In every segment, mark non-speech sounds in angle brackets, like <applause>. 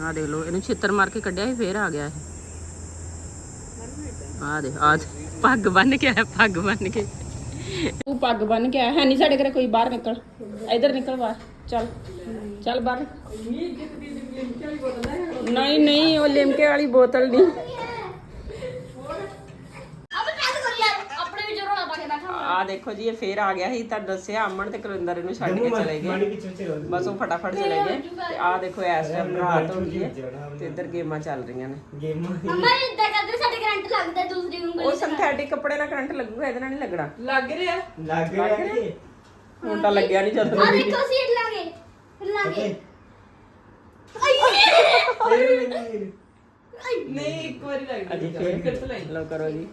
ਆ ਦੇਖ ਲਓ ਇਹਨੂੰ ਛਿੱਤਰ ਮਾਰ ਕੇ ਕੱਢਿਆ ਸੀ ਫੇਰ ਆ ਗਿਆ ਇਹ। ਆ ਦੇ ਆ ਪੱਗ ਬੰਨ ਕੇ ਆਇਆ ਪੱਗ ਬੰਨ ਕੇ। ਤੂੰ ਪੱਗ ਬੰਨ ਕੇ ਆਇਆ ਹੈ ਨਹੀਂ ਸਾਡੇ ਘਰੇ ਕੋਈ ਬਾਹਰ ਨਿਕਲ। ਇੱਧਰ ਨਿਕਲ ਬਾਹਰ ਚੱਲ ਚੱਲ ਬਾਹਰ। ਨਹੀਂ ਨਹੀਂ ਉਹ ਲਿਮਕੇ ਵਾਲੀ ਬੋਤਲ ਨਹੀਂ ਅਬੇ ਕਾਹ ਕਰ ਯਾਰ ਆਪਣੇ ਵਿੱਚ ਰੋਣਾ ਪਾ ਕੇ ਬੈਠਾ ਆ ਦੇਖੋ ਜੀ ਇਹ ਫੇਰ ਆ ਗਿਆ ਸੀ ਤਾਂ ਦੱਸਿਆ ਅਮਨ ਤੇ ਕੁਲਿੰਦਰ ਇਹਨੂੰ ਛੱਡ ਕੇ ਚਲੇ ਗਏ। ਬਸ ਉਹ ਫਟਾਫਟ ਚਲੇ ਗਏ। ਤੇ ਆ ਦੇਖੋ ਇਸ ਟਾਈਮ ਰਾਤ ਹੋ ਗਈ ਹੈ ਤੇ ਇੱਧਰ ਗੇਮਾਂ ਚੱਲ ਰਹੀਆਂ ਨੇ। ਮੰਮਾ ਇਦਾਂ ਕਰਦੇ ਸਾਡੇ ਕਰੰਟ ਲੱਗਦਾ ਦੂਸਰੀ ਨੂੰ ਉਹ ਸਿੰਥੈਟਿਕ ਕੱਪੜੇ ਨਾਲ ਕਰੰਟ ਲੱਗੂਗਾ ਇਹਦੇ ਨਾਲ ਨਹੀਂ ਲੱਗਣਾ। ਲੱਗ ਰਿਹਾ? ਲੱਗ ਰਿਹਾ ਹੁਣ ਤਾਂ ਲੱਗਿਆ ਨਹੀਂ ਜਦੋਂ ਆ ਦੇਖੋ ਸੀਟ ਲਾਗੇ ਲਾਗੇ ਨਹੀਂ। ਇੱਕ ਵਾਰੀ ਲੱਗ ਫਿਰ ਲਓ ਕਰੋ ਜੀ।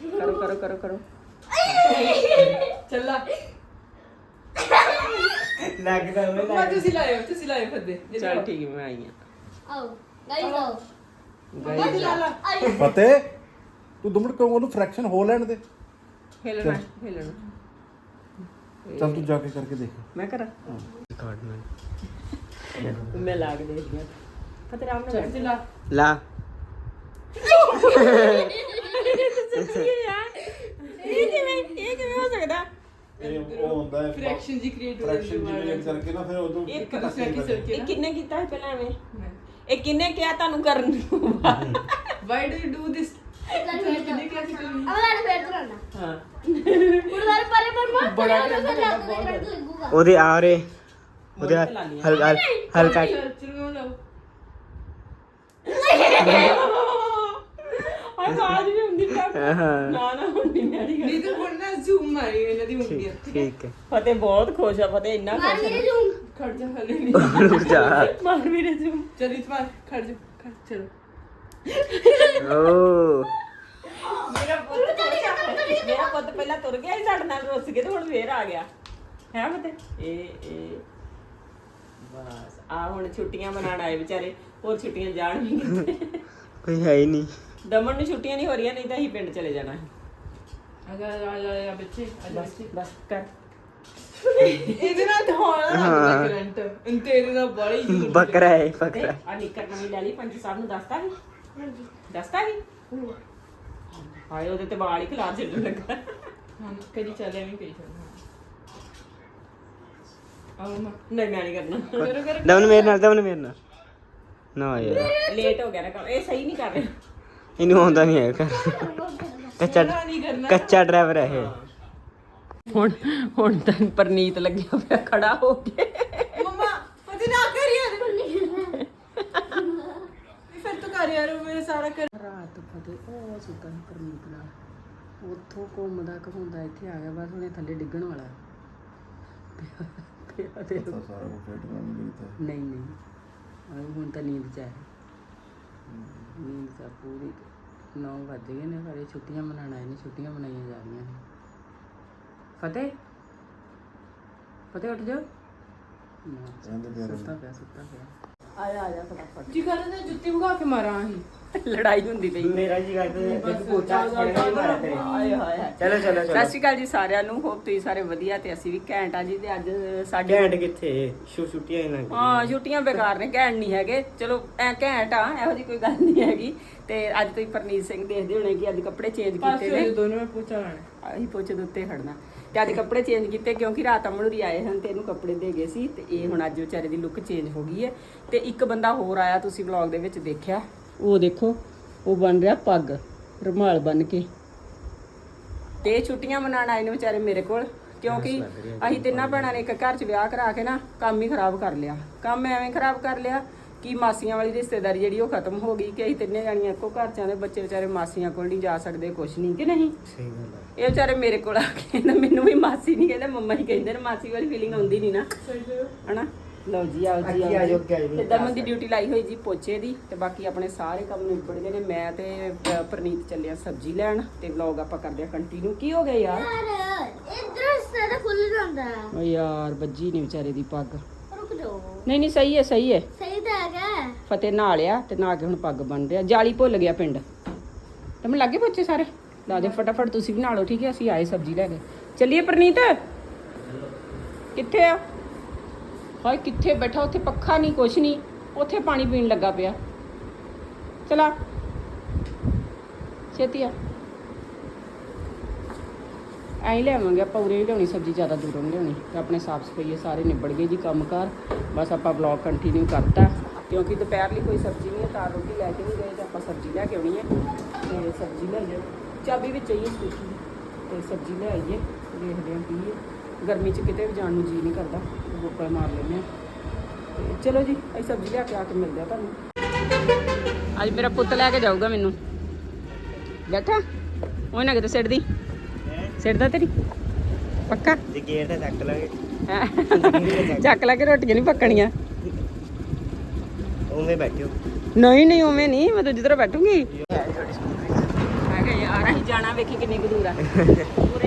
<laughs> ਕਰੋ ਕਰੋ ਕਰੋ ਕਰੋ। ਚੱਲਾ। ਲੱਗਦਾ ਹੋਵੇ ਮੰਮਾ ਤੁਸੀਂ ਲਾਇਓ ਤੁਸੀਂ ਲਾਇਓ ਫੱਦੇ ਚਲ ਠੀਕ ਹੈ, ਮੈਂ ਆਈ ਹਾਂ। ਆਓ ਗਾਈਸ ਆਓ। ਗਈ ਲਾ ਲਾ ਆਈ ਫਤਿਹ ਤੂੰ ਦੋ ਮਿੰਟ ਕਹੂੰਗਾ ਉਹਨੂੰ ਫ੍ਰੈਕਸ਼ਨ ਹੋ ਲੈਣ ਦੇ। ਹਿਲਣਾ ਹਿਲਣਾ ਚੱਲ ਤੂੰ ਜਾ ਕੇ ਕਰਕੇ ਦੇਖ। ਮੈਂ ਕਰਾਂ? ਕਾਰਡ ਮੈਂ ਮੈਂ ਲਾ ਕੇ ਦੇਖਦੀ ਹਾਂ ਫਤਿਹ ਰਾਮ ਨਾਲ ਤੁਸੀਂ ਲਾ। ਲਾ। <laughs> ਇਹ ਕਿਵੇਂ ਇਹ ਕਿਵੇਂ ਹੋ ਸਕਦਾ? ਇਹ ਉਹ ਹੁੰਦਾ ਹੈ ਫ੍ਰੈਕਸ਼ਨ ਜੀ ਕ੍ਰੀਏਟ ਹੋ ਫ੍ਰੈਕਸ਼ਨ ਜਿਵੇਂ ਕਰਕੇ ਨਾ ਫਿਰ ਉਦੋਂ ਇੱਕ ਦੂਸਰਾ ਕੀ ਸਰਕੇ ਇਹ ਕਿੰਨੇ ਕੀਤਾ ਸੀ ਪਹਿਲਾਂ ਐਵੇਂ? ਇਹ ਕਿੰਨੇ ਕਿਹਾ ਤੁਹਾਨੂੰ ਕਰਨ ਨੂੰ? Why do you do this ਚੱਲ ਫੇਰ ਕਿੰਨੇ ਕਲਾਸਿਕਲ ਅਬੇ ਲਾਣੇ ਫੇਰ ਤੋਂ ਕਰਨਾ। ਹਾਂ। ਹੁਣ ਵਾਰ ਪਰੇ ਪਰ ਮਤ ਬੜਾ ਬੜਾ ਕਰੰਟ ਕਰੰਟ ਲੱਗਦਾ, ਬਹੁਤ ਲੱਗੂਗਾ। ਉਹਦੇ ਆ ਰੇ ਉਹਦੇ। ਹਲਕਾ ਹਲਕਾ ਚਲੋ ਲਾਓ ਆ ਕਾਜ ਵੀ ਹੁੰਦੀ ਤਾਂ ਹਾਂ ਨਾ ਨਾ ਹੁੰਦੀ ਮੇਰੀ ਗੱਲ ਨਹੀਂ ਤਾਂ ਹੁਣ ਨਾ ਜ਼ੂਮ ਮਾਰੀ ਇਹਨਾਂ ਦੀ ਉਂਗਲੀਆਂ ਠੀਕ ਹੈ? ਫਤਿਹ ਬਹੁਤ ਖੁਸ਼ ਆ ਫਤਿਹ ਇੰਨਾ ਮਾਰ ਖੁਸ਼ ਮੇਰੇ ਜੂਮ ਖੜ ਜਾ ਹਲੇ ਨਹੀਂ। ਰੁਕ ਜਾ। ਮਾਰ ਵੀਰੇ ਜੂ ਚਲ ਇਤਮਾਰ ਖੜ ਜਾ ਖੜ ਚਲੋ। ਓ। ਮੇਰਾ ਪੁੱਤ ਖੁਸ਼ ਆ। ਮੇਰਾ ਪੁੱਤ ਪਹਿਲਾਂ ਤੁਰ ਗਿਆ ਸੀ ਸਾਡੇ ਨਾਲ ਰੁੱਸ ਕੇ ਤੇ ਹੁਣ ਫੇਰ ਆ ਗਿਆ। ਹੈ ਫਤਿਹ? ਇਹ ਇਹ ਬਸ। ਆ ਹੁਣ ਛੁੱਟੀਆਂ ਮਨਾਣ ਆਏ ਵਿਚਾਰੇ ਹੋਰ ਛੁੱਟੀਆਂ ਜਾਣ ਵੀ ਕਿੱਥੇ ਕੋਈ ਹੈ ਹੀ ਨਹੀਂ। ਦਮਨ ਨੂੰ ਛੁੱਟੀਆਂ ਨਹੀਂ ਹੋ ਰਹੀਆਂ ਨਹੀਂ ਤਾਂ ਅਸੀਂ ਪਿੰਡ ਚਲੇ ਜਾਣਾ ਸੀ। ਆ ਜਾ ਆ ਜਾ ਆ ਬੱਚੇ ਆ ਜਾ ਬਸ ਬਸ ਕਰ। ਇਹਦੇ ਨਾਲ ਧੋਣਾ ਲੱਗਦਾ ਕਰੰਟ। ਇਨ ਤੇਰੇ ਨਾਲ ਬੜੀ ਬੱਕਰਾ ਹੈ ਬੱਕਰਾ। ਆ ਨਿੱਕਰ ਨਵੀਂ ਲੈ ਲਈ ਪੰਜ ਸਾਹਿਬ ਨੂੰ ਦੱਸਤਾ ਵੀ ਦੱਸਤਾ ਵੀ ਹਾਏ ਉਹਦੇ ਤੇ ਵਾਲ ਹੀ ਖਿਲਾਰ ਛੱਡਣ ਲੱਗਾ। ਹਾਂ ਕਦੀ ਚੱਲਿਆ ਵੀ ਕਈ ਚੱਲ ਆਓ ਮਾ ਨਹੀਂ ਮੈਂ ਨਹੀਂ ਕਰਨਾ। ਕਰੋ ਕਰੋ। ਦਮਨ ਮੇਰੇ ਨਾਲ ਦਮਨ ਮੇਰੇ ਨਾਲ। ਨਾ ਯਾਰ। ਲੇਟ ਹੋ ਗਿਆ ਨਾ ਕੰਮ ਇਹ ਸਹੀ ਨਹੀਂ ਕਰ ਰਿਹਾ। ਇਹਨੂੰ ਆਉਂਦਾ ਨਹੀਂ ਹੈ ਕੱਚਾ ਨਾ ਨਹੀਂ ਕਰਨਾ ਕੱਚਾ ਡਰਾਈਵਰ ਹੈ ਇਹ। ਹੁਣ ਹੁਣ ਤਾਂ ਪਰਨੀਤ ਲੱਗਿਆ ਪਿਆ ਖੜਾ ਹੋ ਕੇ। ਮਮਾ ਫਤੇ ਨਾ ਕਰ ਯਾਰ। ਫਿਰ ਤੂੰ ਕਰ ਯਾਰ ਉਹ ਮੇਰਾ ਸਾਰਾ ਕਰ। ਰਾਤ ਫਤਿਹ ਉਹ ਸੁੱਤਾ ਸੀ ਪਰਨੀਤ ਨਾਲ। ਉੱਥੋਂ ਘੁੰਮਦਾ ਘੁੰਮਦਾ ਇੱਥੇ ਆ ਗਿਆ ਬਸ ਹੁਣੇ ਥੱਲੇ ਡਿੱਗਣ ਵਾਲਾ। ਪਿਆ- ਪਿਆ ਤੇ ਸਾਰਾ ਕੁਝ ਫੇਟ ਕਰ ਦਿੱਤਾ ਨਹੀਂ ਨਹੀਂ। ਆਹ ਹੁਣ ਤਾਂ ਨੀਂਦ ਚ ਹੈ। ਨੀਂਦ ਤਾਂ ਪੂਰੀ 9 ਵੱਜ ਗਏ ਨੇ ਘਰੇ ਛੁੱਟੀਆਂ ਮਨਾਉਣ ਆਏ ਨੇ ਛੁੱਟੀਆਂ ਮਨਾਈਆਂ ਜਾ ਰਹੀਆਂ ਨੇ। ਫਤਿਹ? ਫਤਿਹ ਉੱਠ ਜਾ ਨਾ, ਸੁੱਤਾ ਪਿਆ ਸੁੱਤਾ ਪਿਆ। ਆ ਜਾ ਆ ਜਾ ਫਟਾਫਟ। ਜੀ ਕਰ ਨਾ ਜੁੱਤੀ ਭਗਾ ਕੇ ਮਾਰਾਂ ਅਸੀਂ। ਲੜਾਈ ਹੁੰਦੀ ਪਈ। ਮੇਰਾ ਜੀ ਕਰਦੇ ਇੱਕ ਪੋਚਾ ਫੜਿਆ ਨਹੀਂ ਮਾਰਿਆ ਤੇਰੇ। ਆਏ ਹਾਏ ਹਾਏ। ਚਲੋ ਚਲੋ ਸਤਿ ਸ਼੍ਰੀ ਅਕਾਲ ਜੀ ਸਾਰਿਆਂ ਨੂੰ। ਹੋਪ ਤੁਸੀਂ ਸਾਰੇ ਵਧੀਆ ਤੇ ਅਸੀਂ ਵੀ ਘੈਂਟ ਆ ਜੀ ਤੇ ਅੱਜ ਸਾਡੇ ਘੈਂਟ ਕਿੱਥੇ? ਛੁ ਛੁੱਟੀਆਂ ਹੀ ਲੰਘ ਹਾਂ ਛੁੱਟੀਆਂ ਬੇਕਾਰ ਨੇ ਘੈਂਟ ਨਹੀਂ ਹੈਗੇ। ਚਲੋ ਐ ਘੈਂਟ ਆ ਇਹੋ ਜੀ ਕੋਈ ਗੱਲ ਨਹੀਂ ਹੈਗੀ। ਤੇ ਅੱਜ ਤੁਸੀਂ ਪਰਨੀਤ ਸਿੰਘ ਦੇਖਦੇ ਹੋਣੇ ਕਿ ਅੱਜ ਕੱਪੜੇ ਚੇਂਜ ਕੀਤੇ ਪਾਸੇ ਨੇ। ਦੋਨੋਂ ਮੈਂ ਅਸੀਂ ਪੋਚੇ ਦੇ ਉੱਤੇ ਖੜਨਾ। ਤੇ ਅੱਜ ਕੱਪੜੇ ਚੇਂਜ ਕੀਤੇ ਕਿਉਂਕਿ ਰਾਤ ਅਮਨੂਰੀ ਆਏ ਹਨ ਤੇ ਇਹਨੂੰ ਕੱਪੜੇ ਦੇ ਗਏ ਸੀ ਤੇ ਇਹ ਹੁਣ ਅੱਜ ਵਿਚਾਰੇ ਦੀ ਲੁੱਕ ਚੇਂਜ ਹੋ ਗਈ ਹੈ। ਤੇ ਇੱਕ ਬੰਦਾ ਹੋਰ ਆਇਆ ਤੁਸੀਂ ਵਲੌਗ ਦੇ ਵਿੱਚ ਦੇਖਿਆ। ਉਹ ਦੇਖੋ, ਉਹ ਬਣ ਰਿਹਾ ਪੱਗ, ਰੁਮਾਲ ਬਣ ਕੇ। ਤੇ ਛੁੱਟੀਆਂ ਮਨਾਉਣ ਆਏ ਨੇ ਵਿਚਾਰੇ ਮੇਰੇ ਕੋਲ, ਕਿਉਂਕਿ ਅਸੀਂ ਤਿੰਨਾਂ ਭੈਣਾਂ ਨੇ ਇੱਕ ਘਰ 'ਚ ਵਿਆਹ ਕਰਾ ਕੇ ਨਾ ਕੰਮ ਹੀ ਖਰਾਬ ਕਰ ਲਿਆ। ਕੰਮ ਐਵੇਂ ਖਰਾਬ ਕਰ ਲਿਆ ਕਿ ਮਾਸੀਆਂ ਵਾਲੀ ਰਿਸ਼ਤੇਦਾਰੀ ਜਿਹੜੀ ਉਹ ਖਤਮ ਹੋ ਗਈ ਕਿ ਅਸੀਂ ਤਿੰਨੇ ਜਾਣੀਆਂ ਇੱਕੋ ਘਰ 'ਚ ਆਂਦੇ ਬੱਚੇ ਵਿਚਾਰੇ ਮਾਸੀਆਂ ਕੋਲ ਨਹੀਂ ਜਾ ਸਕਦੇ ਕੁਛ ਨਹੀਂ ਕਿ ਨਹੀਂ? ਸਹੀ ਗੱਲ ਹੈ ਇਹ ਵਿਚਾਰੇ ਮੇਰੇ ਕੋਲ ਆ ਕੇ ਨਾ ਮੈਨੂੰ ਵੀ ਮਾਸੀ ਨਹੀਂ ਕਹਿੰਦੇ ਮੰਮਾ ਹੀ ਕਹਿੰਦੇ ਨੇ ਮਾਸੀ ਵਾਲੀ ਫੀਲਿੰਗ ਆਉਂਦੀ ਨਹੀਂ ਨਾ। ਹਨਾ? ਲਓ ਜੀ ਆਓ ਜੀ ਅੱਗੇ ਆ ਜਾਓ, ਅੱਗੇ ਆ ਜਾਓ। ਤੇ ਦਮਨ ਦੀ ਡਿਊਟੀ ਲਾਈ ਹੋਈ ਜੀ ਪੋਚੇ ਦੀ ਤੇ ਬਾਕੀ ਆਪਣੇ ਸਾਰੇ ਕੰਮ ਨਿਬੜ ਗਏ ਨੇ। ਮੈਂ ਤੇ ਅ, ਪ੍ਰਨੀਤ ਚੱਲਿਆ ਸਬਜ਼ੀ ਲੈਣ ਤੇ ਵਲੌਗ ਆਪਾਂ ਕਰਦੇ ਆ ਕੰਟੀਨਿਊ ਕੀ ਹੋ ਗਿਆ ਯਾਰ? ਯਾਰ ਇਧਰ ਸਾਰਾ ਖੁੱਲ ਜਾਂਦਾ। ਓ ਯਾਰ ਬੱਜੀ ਨਹੀਂ ਵਿਚਾਰੇ ਦੀ ਪੱਗ। ਰੁਕ ਜਾਓ। ਨਹੀਂ ਨਹੀਂ ਸਹੀ ਹੈ ਸਹੀ ਹੈ। ਸਹੀ ਫਤਿਹ ਨਹਾ ਲਿਆ ਤੇ ਨਹਾ ਕੇ ਹੁਣ ਪੱਗ ਬਣ ਰਿਹਾ ਜਾਲੀ ਭੁੱਲ ਗਿਆ ਪਿੰਡ। ਤੇ ਮੈਂ ਲੱਗੇ ਬੱਚੇ ਸਾਰੇ? ਲਾ ਦੇ ਫਟਾਫਟ, ਤੁਸੀਂ ਵੀ ਨਹਾ ਠੀਕ ਹੈ ਅਸੀਂ ਆਏ ਸਬਜ਼ੀ ਲੈ ਕੇ। ਚੱਲੀਏ ਪ੍ਰਨੀਤ? ਕਿੱਥੇ ਆ? ਹਾਏ, ਕਿੱਥੇ ਬੈਠਾ? ਉੱਥੇ ਪੱਖਾ ਨਹੀਂ ਕੁਛ ਨਹੀਂ ਉੱਥੇ ਪਾਣੀ ਪੀਣ ਲੱਗਾ ਪਿਆ। ਚਲਾ। ਛੇਤੀ ਆ। ਐਂ ਹੀ ਲਿਆਵਾਂਗੇ ਆਪਾਂ ਉਰੇ ਹੀ ਲਿਆਉਣੀ ਸਬਜ਼ੀ, ਜ਼ਿਆਦਾ ਦੂਰੋਂ ਲਿਆਉਣੀ। ਤੇ ਆਪਣੇ ਸਾਫ਼ ਸਫਾਈਏ ਸਾਰੇ ਨਿਬੜ ਗਏ ਜੀ ਕੰਮਕਾਰ ਬਸ ਆਪਾਂ ਵਲੌਗ ਕੰਟੀਨਿਊ ਕਰਤਾ। ਕਿਉਂਕਿ ਦੁਪਹਿਰ ਲਈ ਕੋਈ ਸਬਜ਼ੀ ਨਹੀਂ ਹੈ ਤਾਂ ਰੋਟੀ ਲੈ ਕੇ ਨਹੀਂ ਗਏ ਤੇ ਆਪਾਂ ਸਬਜ਼ੀ ਲੈ ਕੇ ਆਉਣੀ ਹੈ ਤੇ ਸਬਜ਼ੀ ਲੈ ਜਾਓ ਚਾਬੀ ਵਿੱਚ ਚਾਹੀਏ ਸਕੂਟੀ ਤੇ ਸਬਜ਼ੀ ਲੈ ਆਈਏ ਦੇਖਦੇ ਹਾਂ ਕੀ ਹੈ। ਗਰਮੀ 'ਚ ਕਿਤੇ ਵੀ ਜਾਣ ਨੂੰ ਜੀ ਨਹੀਂ ਕਰਦਾ ਗੋਪਲ ਮਾਰ ਲੈਂਦੇ ਹਾਂ। ਤੇ ਚਲੋ ਜੀ ਅਸੀਂ ਸਬਜ਼ੀ ਲਿਆ ਕੇ ਆ ਕੇ ਮਿਲਦੇ ਆ ਤੁਹਾਨੂੰ। ਅੱਜ ਮੇਰਾ ਪੁੱਤ ਲੈ ਕੇ ਜਾਊਗਾ ਮੈਨੂੰ। ਬੈਠਾ? ਉਹ ਨਾ ਕਿਤੇ ਸਿੱਟਦੀ। ਸਿੱਟਦਾ ਤੇਰੀ? ਪੱਕਾ? ਜੇ ਗੇਰ ਤੇ ਚੱਕ ਲਾਂਗੇ। ਹੈਂ? ਚੱਕ ਲਾ ਕੇ ਰੋਟੀਆਂ ਨਹੀਂ ਪੱਕਣੀਆਂ। ਉਵੇਂ ਬੈਠਿਓ ਨਹੀਂ ਨਹੀਂ ਉਵੇਂ ਨਹੀਂ ਮੈਂ ਦੂਜੀ ਤਰ੍ਹਾਂ ਬੈਠੂੰਗੀ। ਹੈਗਾ ਯਾਰ ਅਸੀਂ ਜਾਣਾ ਵੇਖੀ ਕਿੰਨੀ ਕੁ ਦੂਰ ਆ। <laughs>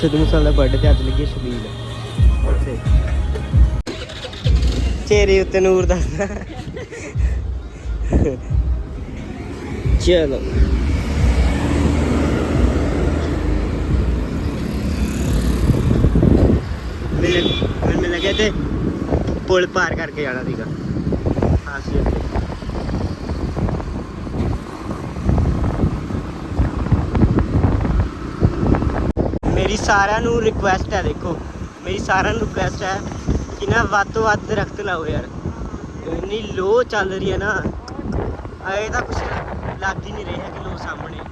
ਸਿੱਧੂ ਮੂਸੇਵਾਲੇ ਦਾ ਬਰਥਡੇ ਤੇ ਅੱਜ ਲੱਗੀ ਸ਼ਬੀਲ। ਉੱਥੇ ਚਿਹਰੇ ਉੱਤੇ ਨੂਰ ਦਾ। ਚਲੋ। ਮੈਨੂੰ ਲੱਗਿਆ ਤੇ ਪੁਲ ਪਾਰ ਕਰਕੇ ਜਾਣਾ ਸੀਗਾ ਹਾਂ ਸੀ ਮੇਰੀ ਸਾਰਿਆਂ ਨੂੰ ਰਿਕੁਐਸਟ ਹੈ ਦੇਖੋ। ਮੇਰੀ ਸਾਰਿਆਂ ਨੂੰ ਰਿਕੁਐਸਟ ਹੈ ਕਿ ਨਾ ਵੱਧ ਤੋਂ ਵੱਧ ਦਰਖਤ ਲਾਓ ਯਾਰ। ਇੰਨੀ ਲੋ ਚੱਲ ਰਹੀ ਹੈ ਨਾ। ਆਏ ਤਾਂ ਕੁਛ ਲੱਗ ਹੀ ਨਹੀਂ ਰਿਹਾ ਕਿ ਲੋ ਸਾਹਮਣੇ।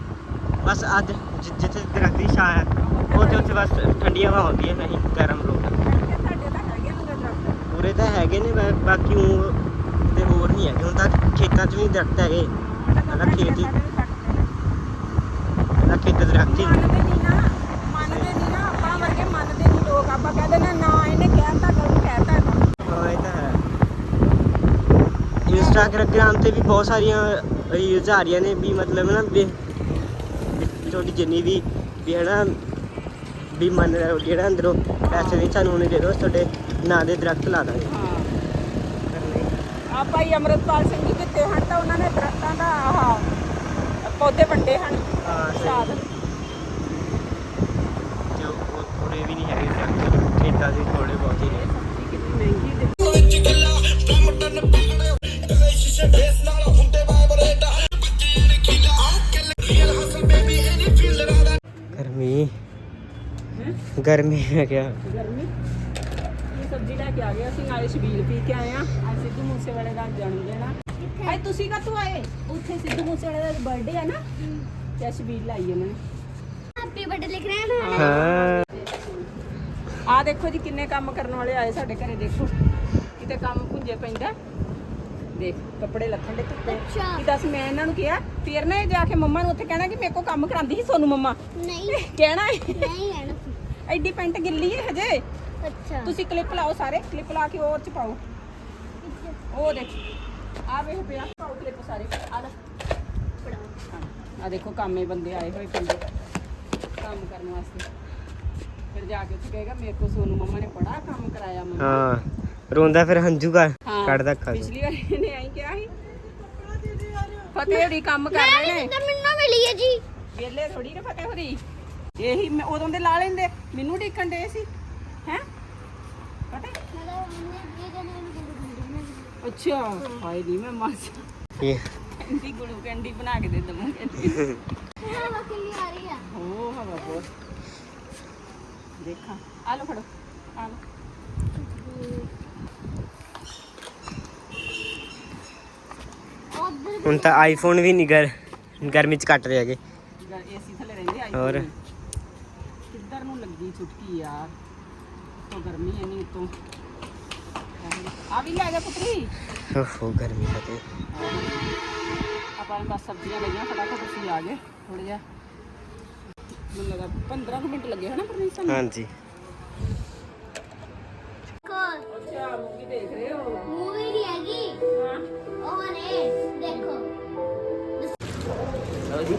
ਬਸ ਅੱਜ ਜਿ- ਜਿੱਥੇ ਦਰਖਤ ਦੀ ਛਾਂ ਹੈ, ਉੱਥੇ ਉੱਥੇ ਬਸ ਠੰਡੀ ਹਵਾ ਹੁੰਦੀ ਹੈ ਨਹੀਂ ਗਰਮ ਲੋਕ ਪੂਰੇ ਤਾਂ ਹੈਗੇ ਨੇ ਬਾ- ਬਾਕੀ ਉਹ ਤੇ ਹੋਰ ਨਹੀਂ ਹੈਗੇ। ਹੁਣ ਤਾਂ ਖੇਤਾਂ 'ਚ ਵੀ ਦਰਖਤ ਹੈਗੇ। ਨਾ ਖੇਤ ਹੀ ਪਹਿਲਾਂ ਖੇਤ ਦੇ ਦਰਖਤ ਹੀ ਮੰਨਦੇ ਨਹੀਂ ਨਾ ਮੰਨਦੇ ਨਹੀਂ ਨਾ ਆਪਾਂ ਵਰਗੇ ਮੰਨਦੇ ਨਹੀਂ ਲੋਕ ਆਪਾਂ ਕਹਿੰਦੇ ਨਾ ਨਾ ਇਹਨੇ ਕਹਿਤਾ ਗਲਤ ਕਹਿਤਾ ਹਾਂ ਇਹ ਤਾਂ ਹੈ ਇੰਸਟਾਗ੍ਰਾਮ ਤੇ ਵੀ ਬਹੁਤ ਸਾਰੀਆਂ ਰੀਲਸ ਆ ਰਹੀਆਂ ਨੇ ਵੀ ਮਤਲਬ ਨਾ ਵੀ ਤੁਹਾਡੀ ਜਿੰਨੀ ਵੀ ਵੀ ਹੈ ਨਾ ਵੀ ਮੰਨ ਲਓ ਜਿਹੜਾ ਅੰਦਰੋਂ ਪੈਸੇ ਨਹੀਂ ਸਾਨੂੰ ਉਹਨੇ ਦੇ ਦਿਓ ਤੁਹਾਡੇ ਨਾਂ ਦੇ ਦਰਖਤ ਲਾ ਦਾਂਗੇ। ਹਾਂ। ਆਪਾਂ ਹੀ ਅਮਰਤਪਾਲ ਸਿੰਘ ਜੀ ਦਿੱਤੇ ਹਨ ਤਾਂ ਉਹਨਾਂ ਨੇ ਦਰਖਤਾਂ ਦਾ ਆਹ ਪੌਦੇ ਵੰਡੇ ਹਨ। ਹਾਂ ਸਾਧ। ਜੋ ਉਹ ਪੂਰੇ ਵੀ ਨਹੀਂ ਹੈਗੇ ਦਰਖਤ ਖੇਤਾਂ ਦੇ ਥੋੜੇ ਬਹੁਤ ਹੀ ਨੇ। ਕਿੰਨੀ ਮਹਿੰਗੀ ਦਿੱਤੀ ਗਰਮੀ ਹੈ ਕਿਆ ਗਰਮੀ? ਇਹ ਸਬਜ਼ੀ ਲੈ ਕੇ ਆ ਗਏ ਅਸੀਂ ਨਾਲੇ ਛਬੀਲ ਪੀ ਕੇ ਆਏ ਆ। ਅੱਜ ਸਿੱਧੂ ਮੂਸੇਵਾਲੇ ਦਾ ਜਨਮ ਦਿਨ ਆ। ਅੱਜ ਤੁਸੀਂ ਕਾਹਤੋਂ ਆਏ? ਉੱਥੇ ਸਿੱਧੂ ਮੂਸੇਵਾਲੇ ਦਾ ਬਰਥਡੇ ਆ ਨਾ। ਤੇ ਛਬੀਲ ਲਾਈ ਉਹਨਾਂ ਨੇ। ਹੈਪੀ ਬਰਥਡੇ ਲਿਖ ਰਹੇ ਹਨ ਹਾਂ। ਆ ਦੇਖੋ ਜੀ ਕਿੰਨੇ ਕੰਮ ਕਰਨ ਵਾਲੇ ਆਏ ਸਾਡੇ ਘਰੇ ਦੇਖੋ। ਕਿਤੇ ਕੰਮ ਪੁੰਜੇ ਪੈਂਦਾ। ਦੇਖ ਕੱਪੜੇ ਲੱਥਣ ਦੇ ਧੁੱਪੇ। ਕੀ ਦੱਸ ਮੈਂ ਇਹਨਾਂ ਨੂੰ ਕਿਹਾ ਫਿਰ ਨਾ ਇਹ ਜਾ ਕੇ ਮੰਮਾ ਨੂੰ ਉੱਥੇ ਕਹਿਣਾ ਕਿ ਮੇਰੇ ਕੋ ਕੰਮ ਕਰਾਂਦੀ ਸੀ ਸੋਨੂੰ ਮੰਮਾ। ਨਹੀਂ। ਕਹਿਣਾ ਨਹੀਂ ਨਾ ਐਡੀ ਪੈਂਟ ਗਿੱਲੀ ਹੈ ਹਜੇ। ਅੱਛਾ। ਤੁਸੀਂ ਕਲਿੱਪ ਲਾਓ ਸਾਰੇ ਕਲਿੱਪ ਲਾ ਕੇ ਹੋਰ ਚ ਪਾਓ। ਉਹ ਦੇਖ ਆ ਵੇਖ ਪਿਆ ਪਾਓ ਕਲਿੱਪ ਸਾਰੇ ਆ ਲੈ। ਆ ਦੇਖੋ ਕਾਮੇ ਬੰਦੇ ਆਏ ਹੋਏ ਪਿੰਡ। ਕੰਮ ਕਰਨ ਵਾਸਤੇ। ਫਿਰ ਜਾ ਕੇ ਉੱਥੇ ਕਹੇਗਾ ਮੇਰੇ ਕੋ ਸੋਨੂੰ ਮੰਮਾ ਨੇ ਬੜਾ ਕੰਮ ਕਰਾਇਆ ਮੈਨੂੰ ਹਾਂ ਰੋਂਦਾ ਫਿਰ ਹੰਝੂ ਕੱਢਦਾ ਚੋਂ। ਪਿਛਲੀ ਵਾਰ ਇਹਨੇ ਆਈ ਕਿਹਾ ਸੀ ਫਤਿਹ ਹੋਰੀ ਕੰਮ ਕਰ ਰਹੇ ਨੇ। ਤਾਂ ਮੈਨੂੰ ਮਿਲੀ ਹੈ ਜੀ। ਵੇਲੇ ਥੋੜੀ ਨਾ ਫਤਿਹ ਹੋਰੀ। ਇਹੀ ਮੈਂ ਉਦੋਂ ਦੇ ਲਾ ਲੈਂਦੇ ਮੈਨੂੰ ਢੀਕਣ ਦੇ ਸੀ। ਹੈ? ਅੱਛਾ ਹਾਏ ਨਹੀਂ ਮੈਂ ਮਾਸ ਇਹ ਕਹਿੰਦੀ ਗੁਲੂ ਕੈਂਡੀ ਬਣਾ ਕੇ ਦੇ ਦਮੂ ਕਹਿੰਦੀ। ਹਵਾ ਕਿੰਨੀ ਆ ਰਹੀ ਆ ਓ ਹਵਾ ਬਹੁਤ। ਦੇਖਾਂ। ਆ ਲੋ ਫੜੋ ਆ ਲੋ ਉਧਰ ਹੁਣ ਤਾਂ ਆਈਫੋਨ ਵੀ ਨਹੀਂ ਗਰ ਗਰਮੀ ਚ ਕੱਟ ਰਹੇ ਹੈਗੇ। ਏਸੀ ਥੱਲੇ ਰਹਿੰਦੇ ਆਈ ਹੋਰ? ਛੁਟਕੀ ਯਾਰ ਤੋਂ ਗਰਮੀ ਇੰਨੀ ਉਤੋਂ। ਆ ਵੀ ਲੈ ਜਾ ਪੁੱਤਰੀ। ਓਹੋ ਗਰਮੀ ਫਤੇ ਆਪਾਂ ਨੂੰ ਬਸ ਸਬਜ਼ੀਆਂ ਲਈਆਂ ਫਟਾਫਟ ਅਸੀਂ ਆ ਗਏ ਥੋੜਾ ਜਿਹਾ। ਮੈਨੂੰ ਲੱਗਾ 15 ਕੁ ਮਿੰਟ ਲੱਗੇ ਹਨਾ ਪਰਨੀ ਸਾਨੂੰ? ਹਾਂਜੀ। ਕੋਲ। ਅੱਛਾ ਮੂਵੀ ਦੇਖ ਰਹੇ ਹੋ? ਮੂਵੀ ਨਹੀਂ ਹੈਗੀ। ਉਹ ਨੇ ਦੇਖੋ। ਲਓ ਜੀ।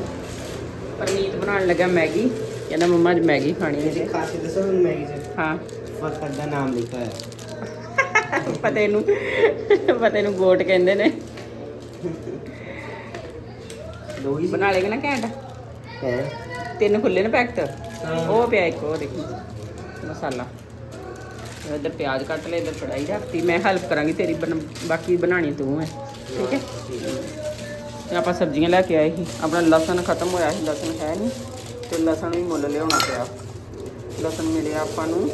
ਪਰਨੀਤ ਬਣਾਉਣ ਲੱਗਾ ਮੈਗੀ। ਕਹਿੰਦਾ ਮੰਮਾ ਅੱਜ ਮੈਗੀ ਖਾਣੀ ਹੈ। ਖਾਸੀਅਤ ਦੱਸੋ ਮੈਨੂੰ ਮੈਗੀ ਚ। ਹਾਂ। ਫਕਰ ਦਾ ਨਾਮ ਲਿਖਿਆ ਹੋਇਆ। ਪਤੇ ਨੂੰ ਪਤੇ ਨੂੰ ਗੋਟ ਕਹਿੰਦੇ ਨੇ। ਲੋਹੀ ਬਣਾ ਲੇਗਾ ਨਾ ਘੈਂਟ? ਹੈ। ਤਿੰਨ ਖੁੱਲੇ ਨੇ ਪੈਕਟ। ਉਹ ਪਿਆ ਇੱਕ ਉਹ ਦੇਖੀ। ਮਸਾਲਾ। ਇਧਰ ਪਿਆਜ਼ ਕੱਟ ਲੈ ਇਧਰ ਕੜਾਈ ਰੱਖਤੀ। ਮੈਂ ਹੈਲਪ ਕਰਾਂਗੀ ਤੇਰੀ ਬਣ- ਬਾਕੀ ਬਣਾਣੀ ਤੂੰ ਹੈ ਠੀਕ ਹੈ। ਤੇ ਆਪਾਂ ਸਬਜ਼ੀਆਂ ਲੈ ਕੇ ਆਏ ਸੀ। ਆਪਣਾ ਲਸਣ ਖਤਮ ਹੋਇਆ ਸੀ ਲਸਣ ਹੈ ਨਹੀਂ। ਤੇ ਲਸਣ ਵੀ ਮੁੱਲ ਲਿਆਉਣਾ ਪਿਆ। ਲਸਣ ਮਿਲਿਆ ਆਪਾਂ ਨੂੰ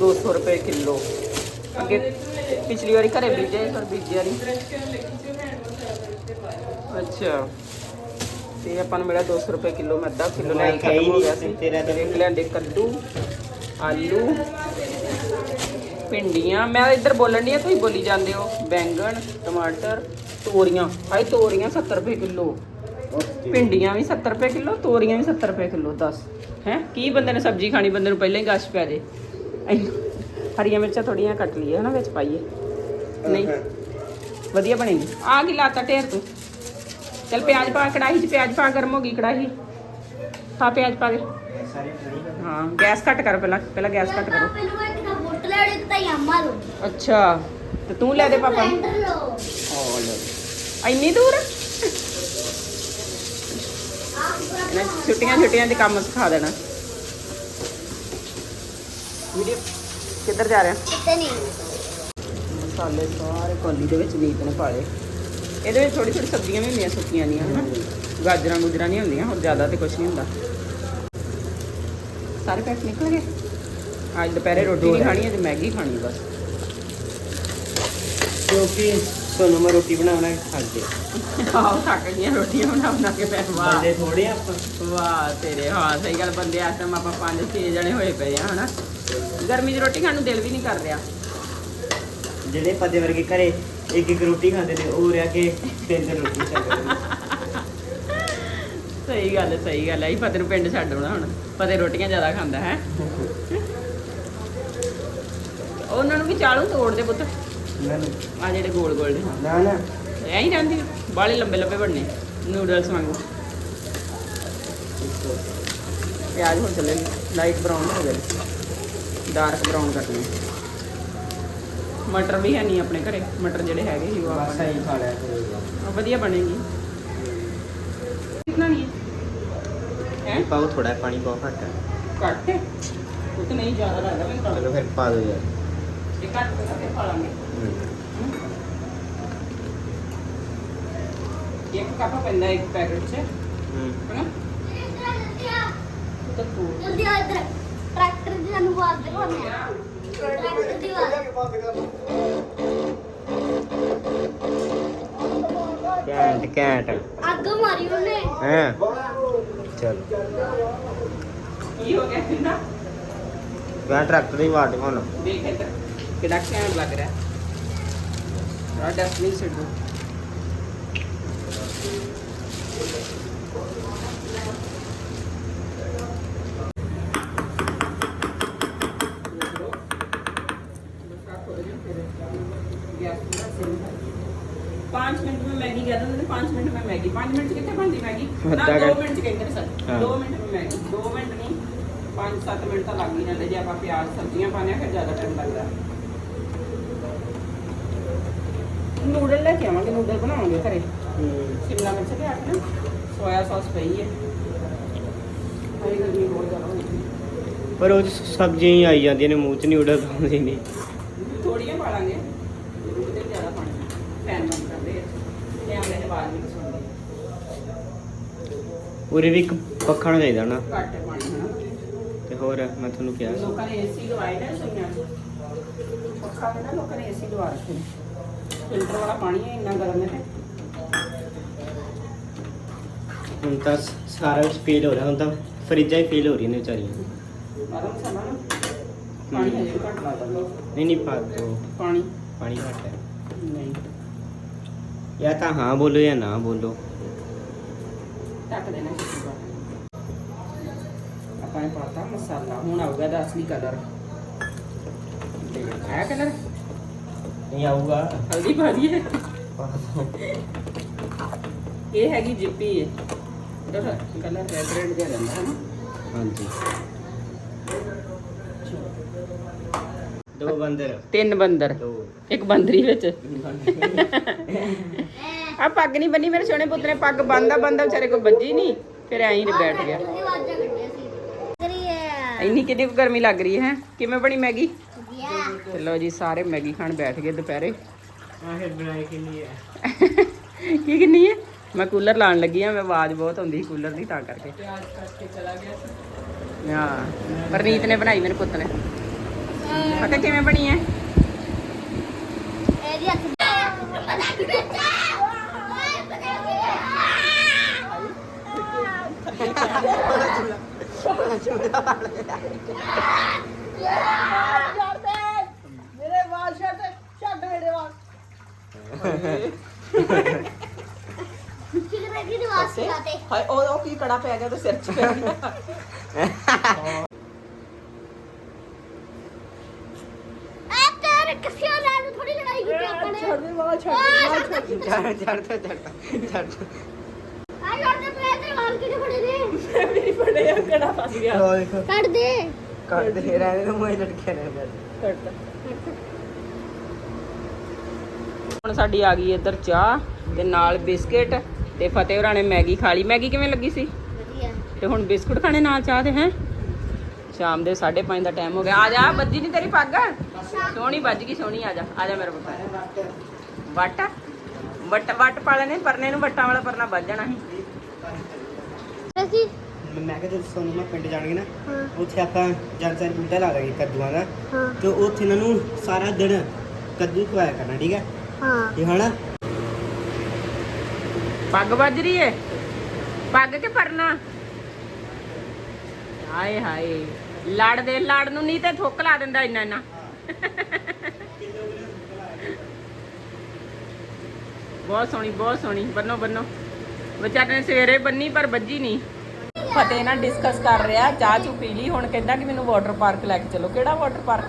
200 ਰੁਪਏ ਕਿਲੋ। ਅੱਗੇ ਪਿਛਲੀ ਵਾਰੀ ਘਰੇ ਬੀਜੇ ਪਰ ਬੀਜਿਆ ਨਹੀਂ ਅੱਛਾ। ਤੇ ਆਪਾਂ ਨੂੰ ਮਿਲਿਆ 200 ਰੁਪਏ ਕਿਲੋ ਮੈਂ ਕਿਲੋ ਲੈ ਕੇ ਖਤਮ ਹੋ ਗਿਆ ਸੀ। ਤੇਰਾ ਤਾਂ ਲਿਆਂਦੇ ਕੱਦੂ ਆਲੂ ਭਿੰਡੀਆਂ। ਮੈਂ ਇੱਧਰ ਬੋਲਣ ਦੀ ਆ ਤੁਸੀਂ ਬੋਲੀ ਜਾਂਦੇ ਹੋ। ਬੈਂਗਣ ਟਮਾਟਰ ਤੋਰੀਆਂ। ਹਾਏ ਤੋਰੀਆਂ 70 ਰੁਪਏ ਕਿਲੋ। ਭਿੰਡੀਆਂ ਵੀ 70 ਰੁਪਏ ਕਿਲੋ ਤੋਰੀਆਂ ਵੀ 70 ਰੁਪਏ ਕਿਲੋ ਦੱਸ। ਹੈ? ਕੀ ਬੰਦੇ ਨੇ ਸਬਜ਼ੀ ਖਾਣੀ ਬੰਦੇ ਨੂੰ ਪਹਿਲਾਂ ਹੀ ਗਸ਼ ਪੈ ਜੇ। ਹਰੀਆਂ ਮਿਰਚਾਂ ਥੋੜੀਆਂ ਕੱਟ ਲਈਏ ਹਨਾ ਵਿੱਚ ਪਾਈਏ। ਨਹੀਂ? ਵਧੀਆ ਬਣੇਗੀ। ਆ ਕੀ ਲਾਤਾ ਢੇਰ ਤੂੰ? ਚਲ ਪਿਆਜ਼ ਪਾ ਕੜਾਹੀ 'ਚ ਪਿਆਜ਼ ਪਾ ਗਰਮ ਹੋ ਗਈ ਕੜਾਹੀ। ਪਾ ਪਿਆਜ਼ ਪਾ ਦੇ ਹਾਂ ਗੈਸ ਘੱਟ ਕਰ ਪਹਿਲਾਂ ਪਹਿਲਾਂ ਗੈਸ ਘੱਟ ਕਰੋ। ਅੱਛਾ ਤੇ ਤੂੰ ਲੈ ਦੇ ਪਾਪਾ ਨੂੰ। ਓ ਲੈ। ਇੰਨੀ ਦੂਰ? ਇਹਨਾਂ ਛੁੱਟੀਆਂ ਛੁੱਟੀਆਂ ਦੇ ਕੰਮ ਸਿਖਾ ਦੇਣਾ। ਵੀਡੀਓ ਕਿੱਧਰ ਜਾ ਰਿਹਾ? ਕਿਤੇ ਨਹੀਂ। ਮਸਾਲੇ ਸਾਰੇ ਕੋਲੀ ਦੇ ਵਿੱਚ ਨੀਤ ਨੇ ਪਾ ਲਏ। ਇਹਦੇ ਵਿੱਚ ਥੋੜੀ ਥੋੜੀ ਸਬਜ਼ੀਆਂ ਵੀ ਹੁੰਦੀਆਂ ਸੁੱਕੀਆਂ ਦੀਆਂ ਹਨਾ? ਗਾਜਰਾਂ ਗੁਜਰਾਂ ਨਹੀਂ ਹੁੰਦੀਆਂ ਹੋਰ ਜ਼ਿਆਦਾ ਤੇ ਕੁਝ ਨਹੀਂ ਹੁੰਦਾ। ਸਾਰੇ ਪੈਕ ਨਿਕਲ ਗਏ? ਅੱਜ ਦੁਪਹਿਰੇ ਰੋਟੀ ਨਹੀਂ ਖਾਣੀ ਅੱਜ ਮੈਗੀ ਖਾਣੀ ਬਸ। ਕਿਉਂਕਿ ਤੁਹਾਨੂੰ ਮੈਂ ਰੋਟੀ ਬਣਾਉਣਾ ਖਾ ਦੇ ਆਹ ਥੱਕ ਗਈਆਂ ਰੋਟੀਆਂ ਬਣਾ ਬਣਾ ਕੇ ਵਾਹ। ਬੰਦੇ ਥੋੜੇ ਆਪਾਂ। ਵਾਹ ਤੇਰੇ ਹਾਂ ਸਹੀ ਗੱਲ ਬੰਦੇ ਟਾਈਮ ਆਪਾਂ ਪੰਜ ਛੇ ਜਣੇ ਹੋਏ ਪਏ ਆ ਹਨਾ? ਗਰਮੀ 'ਚ ਰੋਟੀ ਖਾਣ ਨੂੰ ਦਿਲ ਵੀ ਨਹੀਂ ਕਰ ਰਿਹਾ। ਜਿਹੜੇ ਪਤੇ ਵਰਗੇ ਘਰੇ ਇੱਕ ਇੱਕ ਰੋਟੀ ਖਾਂਦੇ ਨੇ ਉਹ ਰਿਆ ਕੇ ਤਿੰਨ ਤਿੰਨ ਰੋਟੀ ਛੱਡਦੇ ਸਹੀ ਗੱਲ ਹੈ, ਸਹੀ ਗੱਲ ਹੈ ਇਹ ਫਤਿਹ ਨੂੰ ਪਿੰਡ ਛੱਡ ਆਉਣਾ ਹੁਣ। ਫਤਿਹ ਰੋਟੀਆਂ ਜ਼ਿਆਦਾ ਖਾਂਦਾ ਹੈ? <laughs> ਉਹਨਾਂ ਨੂੰ ਵੀ ਚਾਲੂ ਤੋੜ ਦੇ ਪੁੱਤ। ਆ ਜਿਹੜੇ ਗੋਲ ਗੋਲ ਨੇ ਹਾਂ। ਨਾ ਨਾ ਐਂ ਹੀ ਰਹਿੰਦੀ ਬਾਲੇ ਲੰਬੇ ਲੰਬੇ ਬਣਨੇ। ਨੂਡਲਸ ਵਾਂਗੂ। ਪਿਆਜ਼ ਹੋ ਚੱਲੇ ਲਾਈਟ ਬਰਾਊਨ ਹੋ ਗਏ ਡਾਰਕ ਬਰਾਊਨ ਕਰਨੇ ਮਟਰ ਵੀ ਹੈ ਨਹੀਂ ਆਪਣੇ ਘਰੇ ਮਟਰ ਜਿਹੜੇ ਹੈਗੇ ਸੀ ਉਹ ਆਪਾਂ ਨੇ। ਖਾ ਲਿਆ ਉਹ ਵਧੀਆ ਬਣੇਗੀ। ਕਿੰਨਾ ਨਹੀਂ? ਹੈ? ਹੈ ਪਾਓ ਥੋੜਾ ਪਾਣੀ ਪਾਓ ਘੱਟ ਹੈ। ਘੱਟ ਹੈ? ਉਹ ਤਾਂ ਨਹੀਂ ਜ਼ਿਆਦਾ ਲੱਗਦਾ ਮੈਨੂੰ ਚਲੋ ਫਿਰ ਪਾ ਦਿਓ ਯਾਰ। ਇਹ ਘੱਟ ਕਰਕੇ ਪਾ ਲਾਂਗੇ। ਇੱਕ ਕੱਪ ਪੈਂਦਾ ਇੱਕ ਪੈਕਟ 'ਚ ਹੂੰ ਹੈਨਾ ਤਾਂ ਤੂੰ ਜਲਦੀ ਆ ਇੱਧਰ ਟਰੈਕਟਰ ਦੀ ਸਾਨੂੰ ਆਵਾਜ਼ ਦਿਖਾਉਂਦੇ ਆ ਟਰੈਕਟਰ ਦੀ ਆਵਾਜ਼ ਘੈਂਟ ਘੈਂਟ ਅੱਗ ਮਾਰੀ ਉਹਨੇ ਹੈ ਚਲ ਕੀ ਹੋ ਗਿਆ ਕਿੰਨਾ ਮੈਂ ਟਰੈਕਟਰ ਦੀ ਆਵਾਜ਼ ਦਿਖਾਉਣਾ ਦੇਖ ਇੱਧਰ ਕਿਹੜਾ ਲੱਗ ਰਿਹਾ ਆ ਡਸਟਬਿਨ ਛੱਡੋ पाँच मिनट में मैगी कहता था पाँच मिनट में मैगी पाँच मिनट कितने बनती मैगी ना दो मिनट कहते सर दो मिनट में मैगी दो मिनट नहीं पाँच सात मिनट तो लग ही जाते जो आप प्याज सब्जियां पाने फिर ज़्यादा टाइम लगता है ਨੂਡਲ ਲੈ ਕੇ ਆਵਾਂਗੇ ਨੂਡਲ ਬਣਾਵਾਂਗੇ ਘਰੇ। ਸ਼ਿਮਲਾ ਮਿਰਚ ਲਿਆ ਕੇ ਨਾ ਸੋਇਆ ਸੌਸ ਪਈ ਹੈ। ਹਰੀ ਗਰਮੀ ਬਹੁਤ ਜ਼ਿਆਦਾ ਹੋਈ ਹੈ ਪਰ ਉਹ ਸਬਜ਼ੀਆਂ ਹੀ ਆਈ ਜਾਂਦੀਆਂ ਨੇ ਮੂੰਹ 'ਚ ਨਹੀਂ ਉਡਲ ਆਉਂਦੀ ਨਹੀਂ ਥੋੜੀਆਂ ਪਾ ਲਾਂਗੇ ਜ਼ਰੂਰ ਤੇ ਜ਼ਿਆਦਾ ਪਾਣੀ ਫੈਨ ਬੰਦ ਕਰ ਦੇ ਕੈਮਰੇ ਦੀ ਆਵਾਜ਼ ਨਹੀਂ ਸੁਣਦੀ ਉਰੇ ਵੀ ਇੱਕ ਪੱਖਾ ਚਾਹੀਦਾ ਨਾ। ਘੱਟ ਪਾਣੀ ਹਨਾ ਤੇ ਹੋਰ ਮੈਂ ਤੁਹਾਨੂੰ ਕਿਹਾ ਲੋਕਾਂ ਨੇ ਏਸੀ ਲਵਾਏ ਨੇ ਸੁਣਿਆ ਪੱਖਾ ਨਾ ਲੋਕਾਂ ਨੇ ਏਸੀ ਲਵਾ ਰੱਖੇ ਨੇ। ਫਿਲਟਰ ਵਾਲਾ ਪਾਣੀ ਹੈ ਇੰਨਾ ਗਰਮ ਹੈ ਹੁਣ ਤਾਂ ਸਾਰਾ ਕੁਝ ਫੀਲ ਹੋ ਰਿਹਾ ਹੁਣ ਤਾਂ ਫਰਿੱਜਾਂ ਹੀ ਫੀਲ ਹੋ ਰਹੀਆਂ ਨੇ ਵਿਚਾਰੀਆਂ। ਗਰਮ ਮਸਾਲਾ ਨਾ। ਪਾਣੀ ਹਜੇ ਵੀ ਘੱਟ ਲੱਗਦਾ ਨਹੀਂ ਨਹੀਂ ਪਾ ਦਿਓ ਪਾਣੀ। ਪਾਣੀ ਘੱਟ ਹੈ। ਨਹੀਂ। ਜਾਂ ਤਾਂ ਹਾਂ ਬੋਲੋ ਜਾਂ ਨਾ ਬੋਲੋ। ਢੱਕ ਦੇਣਾ ਪਾ ਆਪਾਂ ਨੇ ਪਾਤਾ ਮਸਾਲਾ। ਹੁਣ ਆਊਗਾ ਦਾ ਅਸਲੀ ਕਲਰ ਆਇਆ ਕਲਰ। ਨਹੀਂ ਆਊਗਾ। ਹਲਦੀ ਪਾ ਦਈਏ। ਇਹ ਹੈਗੀ ਜਿੱਪੀ ਹੈ ਇਹਦਾ ਕਲਰ ਰੈਡ ਰੈਡ ਜਿਹਾ ਰਹਿੰਦਾ ਹੈ ਨਾ। ਹਾਂਜੀ। ਦੋ ਬੰਦਰ। ਤਿੰਨ ਬੰਦਰ। ਦੋ। ਇੱਕ ਬੰਦਰੀ ਵਿੱਚ। ਆ ਪੱਗ ਨਹੀਂ ਬੰਨੀ ਮੇਰੇ ਸੋਹਣੇ ਪੁੱਤ ਨੇ ਪੱਗ ਬੰਦਾ ਬੰਦਾ ਵਿਚਾਰੇ ਕੋ ਵੱਜੀ ਨਹੀਂ ਫਿਰ ਐਂ ਹੀ ਬੈਠ ਗਿਆ। ਇੰਨੀ ਕਿੰਨੀ ਗਰਮੀ ਲੱਗ ਰਹੀ ਹੈ ਕਿਵੇਂ ਬਣੀ ਮੈਗੀ? ਵਧੀਆ ਚਲੋ ਜੀ ਸਾਰੇ ਮੈਗੀ ਖਾਣ ਬੈਠ ਗਏ ਦੁਪਹਿਰੇ। ਆਹੇ ਬਣਾਏ ਕਿ ਨਹੀਂ ਹੈ? ਕੀ ਕਿੰਨੀ ਹੈ? ਮੈਂ ਕੂਲਰ ਲਾਉਣ ਲੱਗੀ ਆ ਮੈਂ ਆਵਾਜ਼ ਬਹੁਤ ਆਉਂਦੀ ਸੀ ਕੂਲਰ ਦੀ ਤਾਂ ਕਰਕੇ। ਪਿਆਜ਼ ਕੱਟ ਕੇ ਚਲਾ ਗਿਆ ਹਾਂ ਪਰਨੀਤ ਨੇ ਬਣਾਈ ਮੇਰੇ ਪੁੱਤ ਨੇ। ਪਤਾ ਕਿਵੇਂ ਬਣੀ ਹੈ? ਇਹਦੀ ਹੱਥ ਮੇਰੇ <laughs> ਵਾਲ ਛੱਡ ਛੱਡ ਮੇਰੇ ਵਾਲ ਕਿਹਨੇ ਕੀ ਦਿਵਾਸ ਸਿਖਾਤੇ ਹਾਏ ਉਹ ਉਹ ਕੀ ਕੜਾ ਪੈ ਗਿਆ ਤੇ ਸਿਰ 'ਚ ਪੈ ਗਿਆ। ਆ ਤੇਰੇ ਕਿਸੇ ਨਾਲ ਨੂੰ ਥੋੜੀ ਲੜਾਈ ਕੀਤੀ ਆਪਾਂ ਨੇ ਛੱਡ ਦੇ ਵਾਲ ਛੱਡ ਆ ਛੱਡ ਦੇ। ਚੜ ਚੜ ਤੇ ਚੜ ਆ ਛੱਡ ਦੇ। ਪਏ ਤੇ ਵਾਲ ਕਿਹਨੇ ਫੜੇ ਨੇ? ਮੇਰੀ ਫੜੇ ਆ ਕੜਾ ਫਸ ਗਿਆ? ਉਹ ਦੇਖੋ ਕੱਢ ਦੇ ਕੱਢ ਦੇ ਰਹੇ ਨੇ ਮੋਏ ਲਟਕੇ ਨੇ ਬਸ ਹੁਣ ਸਾਡੀ ਆ ਗਈ ਇੱਧਰ ਚਾਹ ਤੇ ਨਾਲ ਬਿਸਕਟ ਤੇ ਫਤਿਹ ਹੋਰਾਂ ਨੇ ਮੈਗੀ ਖਾ ਲਈ। ਮੈਗੀ ਕਿਵੇਂ ਲੱਗੀ ਸੀ? ਵਧੀਆ। ਤੇ ਹੁਣ ਬਿਸਕੁਟ ਖਾਣੇ ਨਾਲ ਚਾਹ ਦੇ ਹੈ? ਸ਼ਾਮ ਦੇ 5:30 ਦਾ ਟਾਈਮ ਹੋ ਗਿਆ। ਆ ਜਾ ਬੱਜੀ ਨਹੀਂ ਤੇਰੀ ਪੱਗ? ਸੋਹਣੀ ਵੱਜ ਗਈ ਸੋਹਣੀ। ਆ ਜਾ ਆ ਜਾ ਮੇਰੇ ਪੁੱਤ। ਵੱਟ? ਵੱਟ ਵੱਟ ਪਾ ਲੈਣੇ ਪਰਨੇ ਨੂੰ ਵੱਟਾਂ ਵਾਲਾ ਪਰਨਾ ਵੱਜ ਜਾਣਾ ਸੀ। ਅਸੀਂ ਮੈਂ ਕਿਹਾ ਜਦ ਸੋਨੂੰ ਮੈਂ ਪਿੰਡ ਜਾਣਗੇ ਨਾ ਉੱਥੇ ਆਪਾਂ ਜਨਸਨ ਬੂਟਾ ਲਾ ਲਾਂਗੇ ਕੱਦੂਆਂ ਦਾ। ਤੇ ਉੱਥੇ ਇਹਨਾਂ ਨੂੰ ਸਾਰਾ ਦਿਨ ਕੱਦੂ ਖਵਾਇਆ ਕਰਨਾ ਠੀਕ ਹੈ? ਹਾਂ। ਤੇ ਹੁਣ ਪੱਗ ਵੱਜ ਰਹੀ ਏ? ਪੱਗ ਕੇ ਪਰਨਾ ਹਾਏ ਹਾਏ। ਲੜ ਦੇ ਲੜ ਨੂੰ ਨਹੀਂ ਤੇ ਠੋਕ ਲਾ ਦਿੰਦਾ ਇੰਨਾ ਇੰਨਾ। ਬਹੁਤ ਸੋਹਣੀ ਬਹੁਤ ਸੋਹਣੀ। ਬੰਨੋ ਬੰਨੋ। ਵਿਚਾਰੇ ਨੇ ਸਵੇਰੇ ਬੰਨੀ ਪਰ ਵੱਜੀ ਨਹੀਂ ਫਤਿਹ ਨਾਲ ਡਿਸਕਸ ਕਰ ਰਿਹਾ ਚਾਹ ਚੂ ਪੀ ਲਈ। ਹੁਣ ਕਹਿੰਦਾ ਕਿ ਮੈਨੂੰ ਵਾਟਰ ਪਾਰਕ ਲੈ ਕੇ ਚਲੋ। ਕਿਹੜਾ ਵਾਟਰ ਪਾਰਕ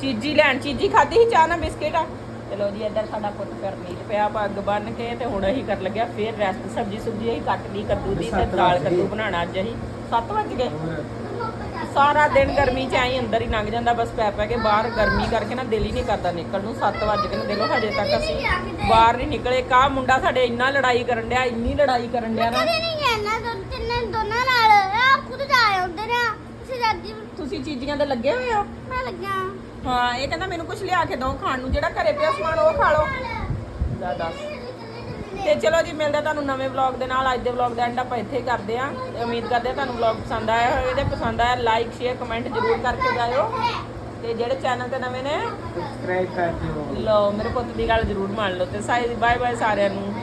ਚੀਜੀ ਲੈਣ ਚੀਜੀ ਖਾਦੀ ਸੀ ਚਾਹ ਨਾਲ ਬਿਸਕਿਟ? ਆ ਚਲੋ ਜੀ ਇੱਧਰ ਸਾਡਾ ਪੁੱਤ ਕਰਨੀਤ ਪਿਆ ਪੱਗ ਬੰਨ ਕੇ ਤੇ ਹੁਣ ਅਸੀਂ ਕਰ ਲੱਗਿਆ ਫੇਰ ਰੈਸਟ ਸਬਜੀ ਸੁਬਜੀ ਅਸੀਂ ਕੱਟ ਲਈ ਕੱਦੂ ਦੀ ਤੇ ਦਾਲ ਕੱਦੂ ਬਣਾਉਣਾ ਅੱਜ ਅਸੀਂ। 7 ਵਜ ਗਏ। ਸਾਰਾ ਦਿਨ ਗਰਮੀ ਚ ਆਈ ਅੰਦਰ ਹੀ ਲੰਘ ਜਾਂਦਾ ਬਸ ਪੈ ਪੈ ਕੇ ਬਾਹਰ ਗਰਮੀ ਕਰਕੇ ਨਾ ਦਿਲ ਹੀ ਨਹੀਂ ਕਰਦਾ ਨਿਕਲ ਨੂੰ। 7 ਵਜ ਗਏ ਨੇ ਦੇਖੋ ਹਜੇ ਤੱਕ ਅਸੀਂ ਬਾਹਰ ਨਹੀਂ ਨਿਕਲੇ। ਕਾ ਮੁੰਡਾ ਸਾਡੇ ਇੰਨਾ ਲੜਾਈ ਕਰਨ ਡਿਆ ਇੰਨੀ ਲੜਾਈ ਕਰਨ ਡਿਆ ਨਾ। ਦੋਨਾਂ ਨਾਲ। ਆ ਖੁਦ ਜਾ ਆਉਂਦੇ ਨੇ। ਅਸੀਂ ਦਾਦੀ ਤੁਸੀਂ ਚੀਜ਼ੀਆਂ ਤੇ ਲੱਗੇ ਹੋਏ ਹੋ। ਮੈਂ ਲੱਗਿਆ। ਹਾਂ ਇਹ ਕਹਿੰਦਾ ਮੈਨੂੰ ਕੁਝ ਲਿਆ ਕੇ ਦਿਓ ਖਾਣ ਨੂੰ ਜਿਹੜਾ ਘਰੇ ਪਿਆ ਸਮਾਨ ਉਹ ਖਾ ਲਓ। ਲੈ ਦੱਸ। ਤੇ ਚਲੋ ਜੀ ਮਿਲਦੇ ਆ ਤੁਹਾਨੂੰ ਨਵੇਂ ਵਲੌਗ ਦੇ ਨਾਲ। ਅੱਜ ਦੇ ਵਲੌਗ ਦਾ ਐਂਡ ਆਪਾਂ ਇੱਥੇ ਹੀ ਕਰਦੇ ਆ ਤੇ ਉਮੀਦ ਕਰਦੇ ਆ ਤੁਹਾਨੂੰ ਵਲੌਗ ਪਸੰਦ ਆਇਆ ਹੋਵੇਗਾ ਜੇ ਪਸੰਦ ਆਇਆ ਲਾਈਕ ਸ਼ੇਅਰ ਕਮੈਂਟ ਜ਼ਰੂਰ ਕਰਕੇ ਜਾਇਓ। ਤੇ ਜਿਹੜੇ ਚੈਨਲ ਤੇ ਨਵੇਂ ਨੇ ਸਬਸਕ੍ਰਾਈਬ ਕਰ ਦਿਓ। ਲਓ ਮੇਰੇ ਪੁੱਤ ਦੀ ਗੱਲ ਜ਼ਰੂਰ ਮੰਨ ਲਓ। ਤੇ ਸਾਈ ਬਾਏ ਬਾਏ ਸਾਰਿਆਂ ਨੂੰ।